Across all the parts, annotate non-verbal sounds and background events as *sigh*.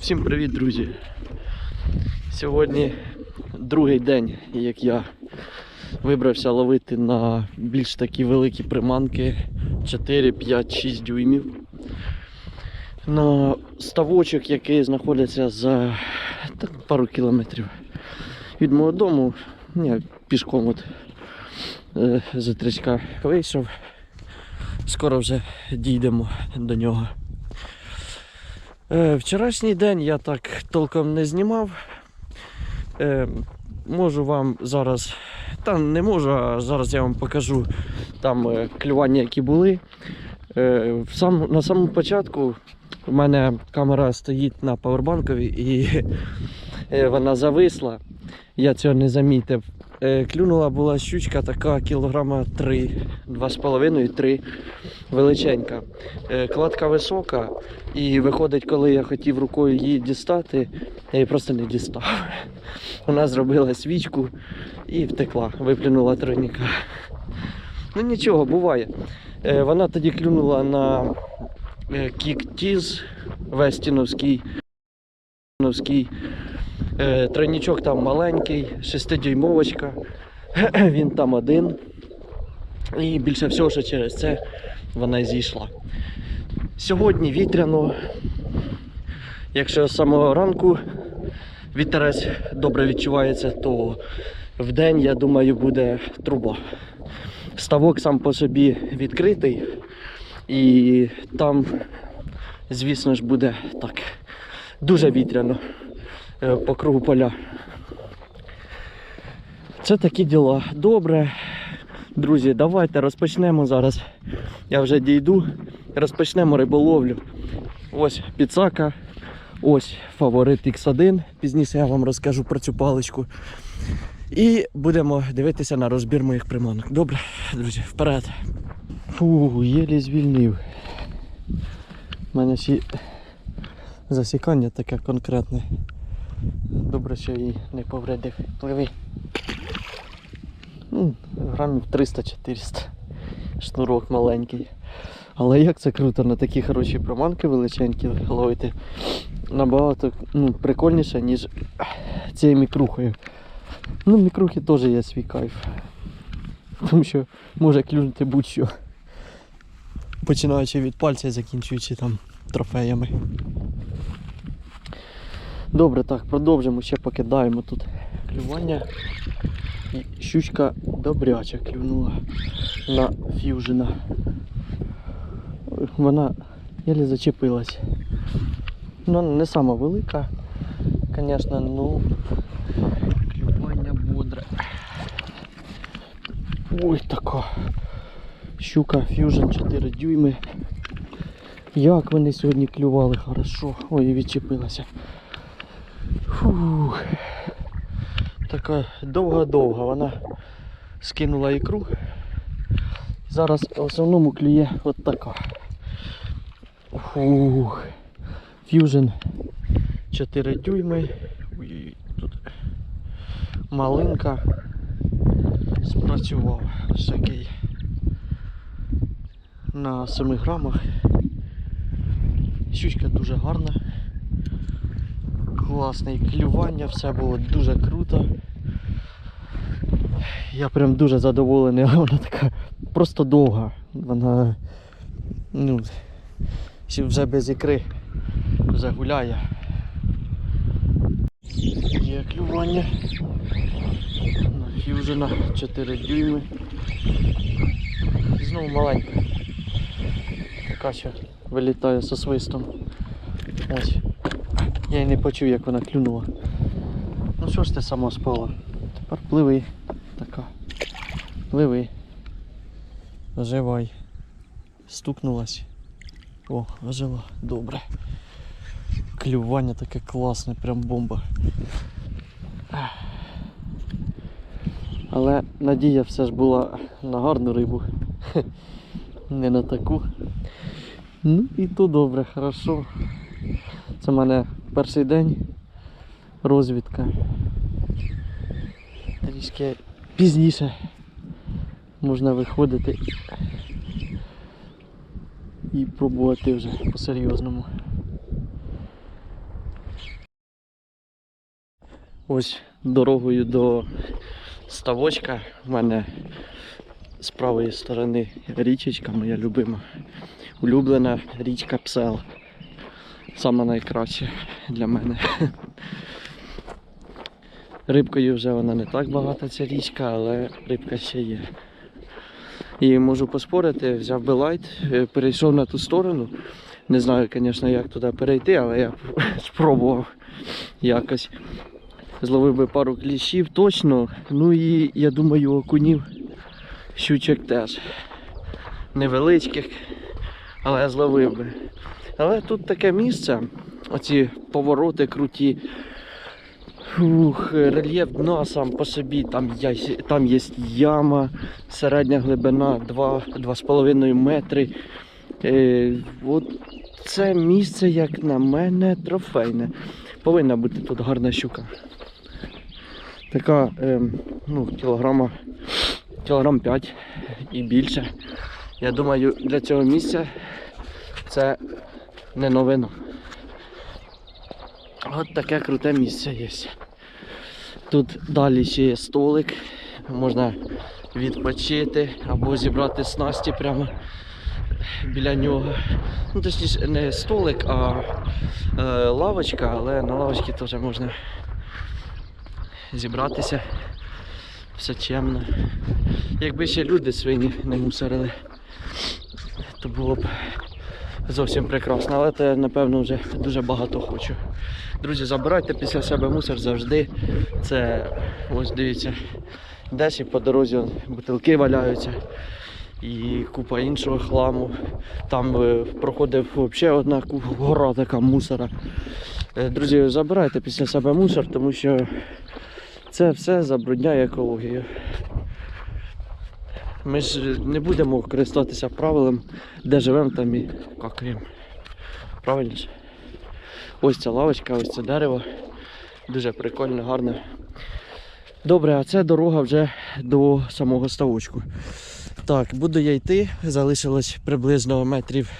Всім привіт, друзі! Сьогодні другий день, як я вибрався ловити на більш такі великі приманки 4, 5, 6 дюймів. На ставочок, який знаходиться за та, пару кілометрів від мого дому. Я пішком от е, з тричка вийшов. Скоро вже дійдемо до нього. Е, Вчорашній день я так толком не знімав. Е, можу вам зараз, та не можу, а зараз я вам покажу там е, клювання, які були. Сам, на самому початку у мене камера стоїть на павербанкові і вона зависла. Я цього не замітив. Е, клюнула була щучка така кілограма 3, 2,5-3 величенька. Е, Кладка висока, і виходить, коли я хотів рукою її дістати, я її просто не дістав. *laughs* Вона зробила свічку і втекла, виплюнула тройника. Ну нічого, буває. Е, Вона тоді клюнула на е, кік Тіз Вестіновський. Е, Тройничок там маленький, 6-дюймовочка. *clears throat* Він там один. І більше всього, що через це вона зійшла. Сьогодні вітряно. Якщо з самого ранку вітерець добре відчувається, то в день, я думаю, буде труба. Ставок сам по собі відкритий, і там, звісно ж, буде так дуже вітряно по кругу поля. Це такі діла. Добре. Друзі, давайте розпочнемо зараз. Я вже дійду. Розпочнемо риболовлю. Ось підсака. Ось фаворит X1. Пізніше я вам розкажу про цю паличку. І будемо дивитися на розбір моїх приманок. Добре, друзі, вперед. Фу, єлі звільнив. У мене ще засікання таке конкретне. Добре, що її не повредив. Пливи. Ну, грамів 300-400. Шнурок маленький. Але як це круто на такі хороші приманки величенькі ловити. Набагато ну, прикольніше, ніж цією мікрухою. Ну, мікрухи теж є свій кайф. Тому що може клюнути будь-що. Починаючи від пальця і закінчуючи там трофеями. Добре, так, продовжимо, ще покидаємо тут клювання. І щучка добряча клюнула на ф'южена. Вона еле зачепилась. Ну, не сама велика, звісно, ну клювання бодре. Ой, така щука ф'южн 4 дюйми. Як вони сьогодні клювали хорошо. Ой, відчепилася. Фух. Така довга-довга вона скинула ікру. Зараз в основному клює от така. Фух. Фьюжн 4 дюйми. Ой, тут малинка спрацював ось на 7 грамах. Щучка дуже гарна. Класне клювання, все було дуже круто. Я прям дуже задоволений, *laughs* але вона така просто довга. Вона ну, вже без ікри вже гуляє. Є клювання. На фьюжена 4 дюйми. Знову маленька. Така що вилітає зі свистом. Ось. Я й не почув, як вона клюнула. Ну що ж ти сама спала? Тепер пливи. Така. Пливи. Оживай. Стукнулась. О, ожила. Добре. Клювання таке класне, прям бомба. Але надія все ж була на гарну рибу. *laughs* Не на таку. Ну і то добре, хорошо. Це в мене перший день розвідка. Трішки пізніше можна виходити і пробувати вже по-серйозному. Ось дорогою до ставочка. У мене з правої сторони річечка, моя любима. Улюблена річка Псел. Саме найкраще для мене. Рибкою вже вона не так багата ця річка, але рибка ще є. І можу поспорити, взяв би лайт, е, перейшов на ту сторону. Не знаю, звісно, як туди перейти, але я *laughs* спробував якось. Зловив би пару кліщів точно. Ну і я думаю, окунів щучок теж. Невеличких, але зловив би. Але тут таке місце, оці повороти круті. Фух, рельєф дна сам по собі, там, є, там є яма, середня глибина 2-2,5 метри. Е, от це місце, як на мене, трофейне. Повинна бути тут гарна щука. Така, ем, ну, кілограма, кілограм 5 і більше. Я думаю, для цього місця це не новина. От таке круте місце є. Тут далі ще є столик, можна відпочити або зібрати снасті прямо біля нього. Ну, точніше, не столик, а е, лавочка, але на лавочці теж можна зібратися. Все чемно. Якби ще люди свині не мусорили, то було б зовсім прекрасно, але це, напевно, вже дуже багато хочу. Друзі, забирайте після себе мусор завжди. Це ось дивіться, десь і по дорозі бутилки валяються і купа іншого хламу. Там е, проходив взагалі одна гора така мусора. Е, Друзі, забирайте після себе мусор, тому що це все забрудняє екологію. Ми ж не будемо користуватися правилом, де живемо, там і какаємо. Правильно ж? Ось ця лавочка, ось це дерево. Дуже прикольно, гарно. Добре, а це дорога вже до самого ставочку. Так, буду я йти. Залишилось приблизно метрів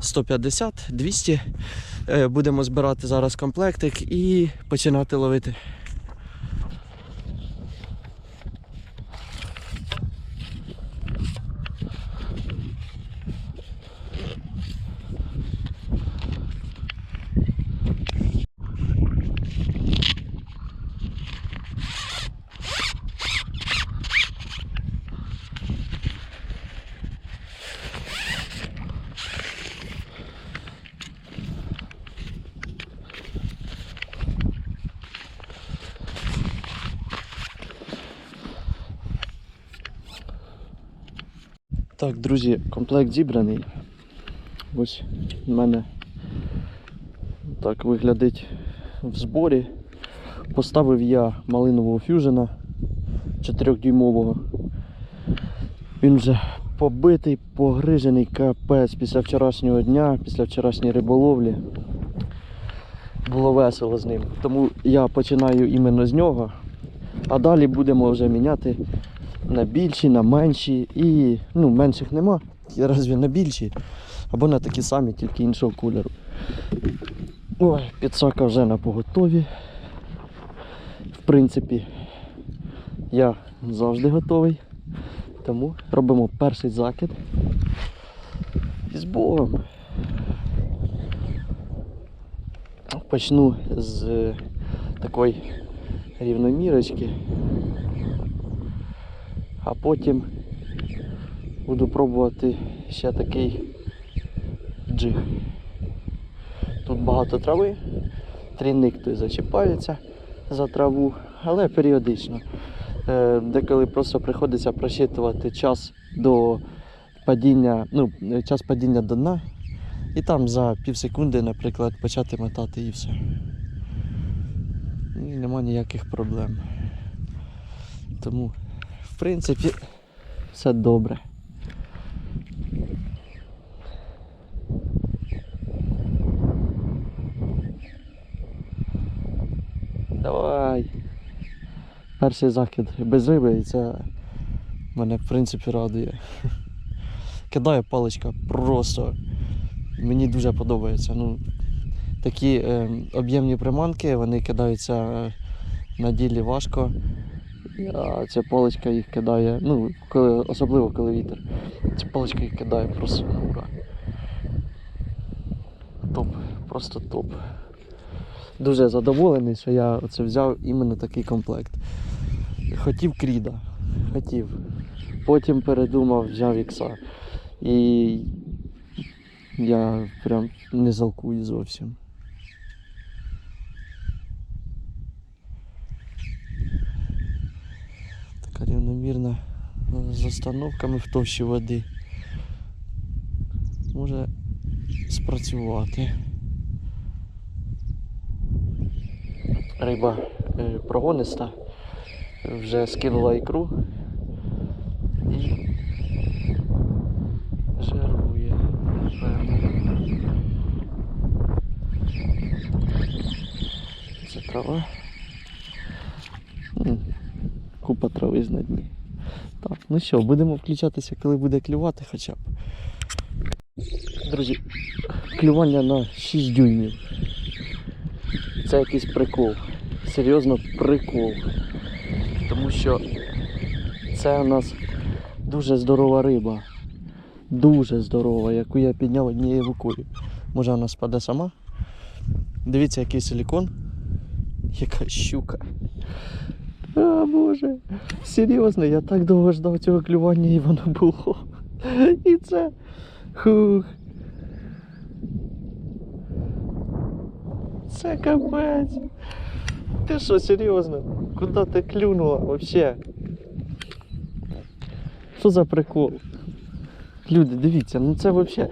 150-200. Е, Будемо збирати зараз комплектик і починати ловити. Так, друзі, комплект зібраний. Ось в мене так виглядить в зборі. Поставив я малинового фюжена 4-дюймового. Він вже побитий, погрижений капець після вчорашнього дня, після вчорашньої риболовлі. Було весело з ним. Тому я починаю іменно з нього. А далі будемо вже міняти на більші, на менші і ну, менших нема. Разві на більші, або на такі самі, тільки іншого кольору. Ой, підсака вже на поготові. В принципі, я завжди готовий. Тому робимо перший закид. І з Богом. Почну з такої рівномірочки а потім буду пробувати ще такий джиг. Тут багато трави, трійник той зачіпається за траву, але періодично. Е, Деколи просто приходиться просчитувати час до падіння, ну, час падіння до дна, і там за пів секунди, наприклад, почати мотати і все. І нема ніяких проблем. Тому в принципі, все добре. Давай. Перший закид без риби і це мене в принципі радує. *laughs* Кидає паличка просто. Мені дуже подобається. Ну, такі е, об'ємні приманки, вони кидаються на ділі важко. А ця паличка їх кидає, ну, коли, особливо коли вітер. Ця паличка їх кидає просто ура. Топ, просто топ. Дуже задоволений, що я оце взяв іменно такий комплект. Хотів кріда, хотів. Потім передумав, взяв ікса. І я прям не жалкую зовсім. Така рівномірна е, з остановками в товщі води. Може спрацювати. Риба е, прогониста, вже скинула ікру і жирує, напевно. Це трава. Купа на дні. Так, ну що, будемо включатися, коли буде клювати хоча б. Друзі, клювання на 6 дюймів. Це якийсь прикол. Серйозно прикол. Тому що це у нас дуже здорова риба. Дуже здорова, яку я підняв однією рукою. Може вона спаде сама. Дивіться, який силікон. Яка щука. Боже. Серйозно, я так довго ждав цього клювання і воно було. І це. Хух. Це капець. Ти що, серйозно? Куди ти клюнула вообще? Що за прикол? Люди, дивіться, ну це вообще.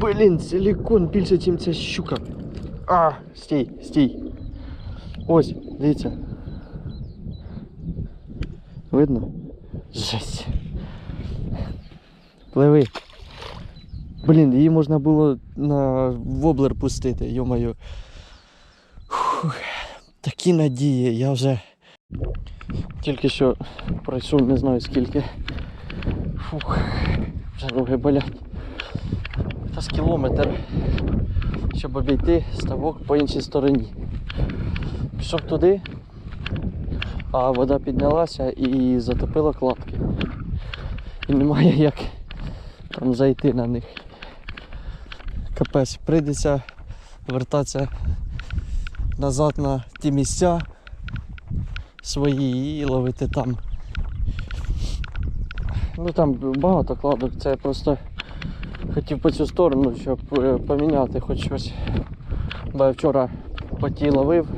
Блін, силікон більше, ніж ця щука. А, стій, стій. Ось, дивіться. Видно? Жесть. Пливи. Блін, її можна було на воблер пустити, йомаю. Такі надії, я вже тільки що пройшов не знаю скільки. Фух, вже ноги болять. Та з кілометр, щоб обійти ставок по іншій стороні. Пішов туди, а вода піднялася і затопила кладки. І немає як там зайти на них. Капець, прийдеться вертатися назад на ті місця свої і ловити там. Ну там багато кладок, це я просто хотів по цю сторону, щоб е, поміняти хоч щось. Бо я вчора по тій ловив.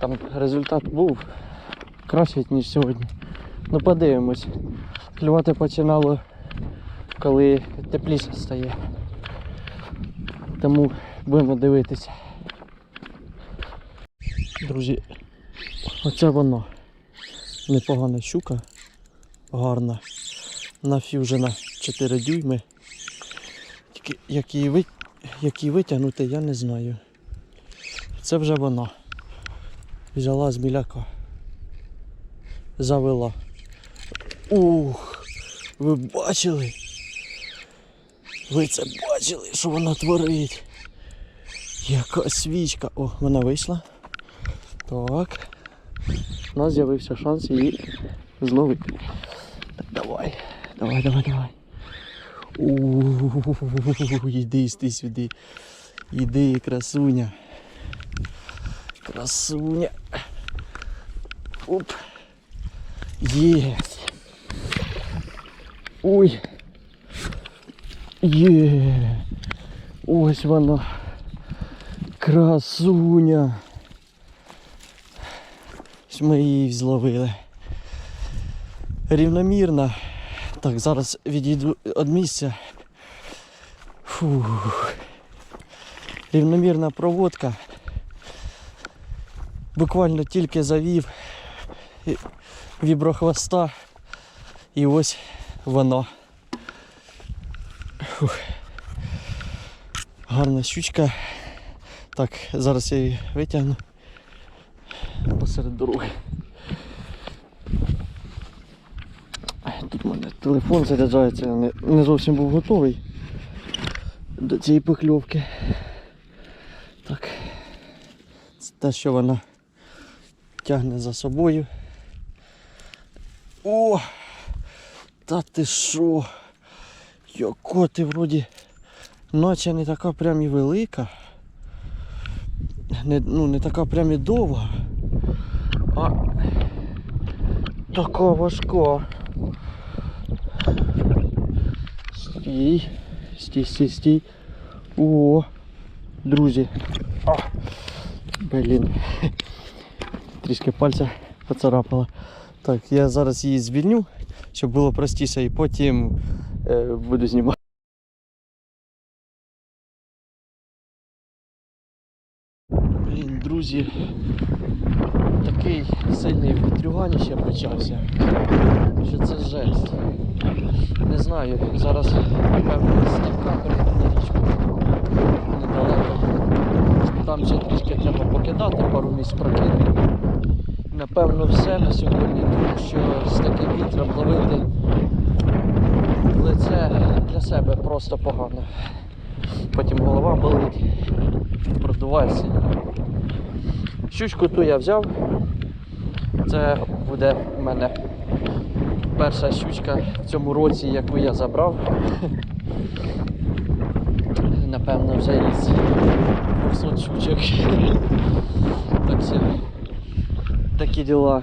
Там результат був кращий, ніж сьогодні. Ну подивимось. Клювати починало, коли тепліше стає. Тому будемо дивитися. Друзі, оце воно. Непогана щука. Гарна. Нафюжена 4 дюйми. Тільки як її, ви... як її витягнути, я не знаю. Це вже вона. Взяла з біляка. Завела. Ух! Ви бачили? Ви це бачили, що вона творить? Яка свічка. О, вона вийшла. Так. У нас з'явився шанс її зловити. Так, давай. Давай, давай, давай. У, Іди, іди сюди. Іди, красуня. Красуня. Оп. Єсть. Ой. Є. Ось вона. Красуня. Ось Ми її зловили. Рівномірно. Так, зараз відійду від місця. Фух. Рівномірна проводка. Буквально тільки завів віброхвоста. І ось воно. Фух. Гарна щучка. Так, зараз я її витягну посеред дороги. Тут у мене телефон заряджається, я не, зовсім був готовий до цієї покльовки. Так. Це те, що вона тягне за собою. О! Та ти що? Яко ти вроді наче не така прям і велика. Не, ну, не така прям і довга. А така важка. Стій. Стій, стій, стій. О, друзі. А, блін. Трішки пальця поцарапала. Так, я зараз її звільню, щоб було простіше, і потім е, буду знімати. Блін, друзі, такий сильний вітрюганіще почався, що це жесть. Не знаю, зараз напевно ставка перейду на річку недалеко. Там ще трішки треба покидати, пару місць прокинути. Напевно, все на сьогодні, тому що з таким вітром ловити лице для себе просто погано. Потім голова болить, продувається. Щучку ту я взяв. Це буде в мене перша щучка в цьому році, яку я забрав. Напевно, вже із 200 щучок. Так що такі діла.